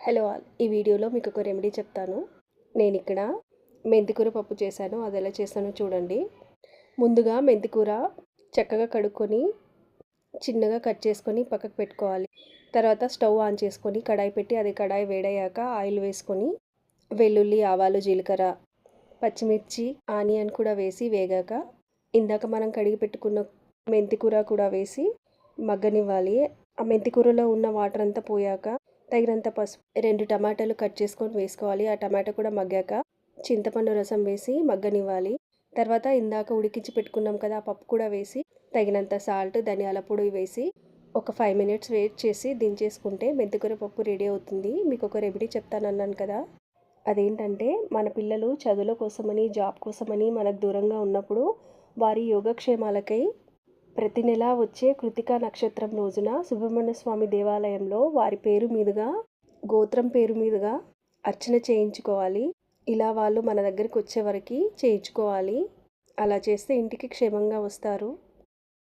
Hello all. ఈ వీడియోలో మీకు ఒక రెమెడీ చెప్తాను. నేను ఇక్కడ మెంతికూర పప్పు చేశాను. అది ఎలా చేస్తానో చూడండి. ముందుగా మెంతికూర చక్కగా కడుక్కొని చిన్నగా కట్ చేసుకొని పక్కకు పెట్టుకోవాలి. తర్వాత స్టవ్ ఆన్ చేసుకొని కడాయి పెట్టి అది కడాయి వేడయ్యాక ఆయిల్ వేసుకొని వెల్లుల్లి ఆవాలు జీలకర్ర పచ్చిమిర్చి ఆనియన్ కూడా వేసి వేగాక ఇందాక మనం కడిగి పెట్టుకున్న మెంతికూర కూడా వేసి మగ్గనివ్వాలి. ఆ మెంతికూరలో ఉన్న వాటర్ అంతా పోయాక తగినంత పసుపు రెండు టమాటాలు కట్ చేసుకొని వేసుకోవాలి. ఆ టమాటా కూడా మగ్గాక చింతపండు రసం వేసి మగ్గనివ్వాలి. తర్వాత ఇందాక ఉడికించి పెట్టుకున్నాం కదా ఆ పప్పు కూడా వేసి తగినంత సాల్ట్ ధనియాల పొడి వేసి ఒక ఫైవ్ మినిట్స్ వెయిట్ చేసి దించేసుకుంటే మెంతికూర పప్పు రెడీ అవుతుంది. మీకు ఒక రెమెడీ చెప్తానన్నాను కదా. అదేంటంటే మన పిల్లలు చదువుల కోసమని జాబ్ కోసమని మనకు దూరంగా ఉన్నప్పుడు వారి యోగక్షేమాలకై ప్రతి నెల వచ్చే కృతికా నక్షత్రం రోజున సుబ్రహ్మణ్య స్వామి దేవాలయంలో వారి పేరు మీదుగా గోత్రం పేరు మీదుగా అర్చన చేయించుకోవాలి. ఇలా వాళ్ళు మన దగ్గరికి వచ్చే వరకు చేయించుకోవాలి. అలా చేస్తే ఇంటికి క్షేమంగా వస్తారు.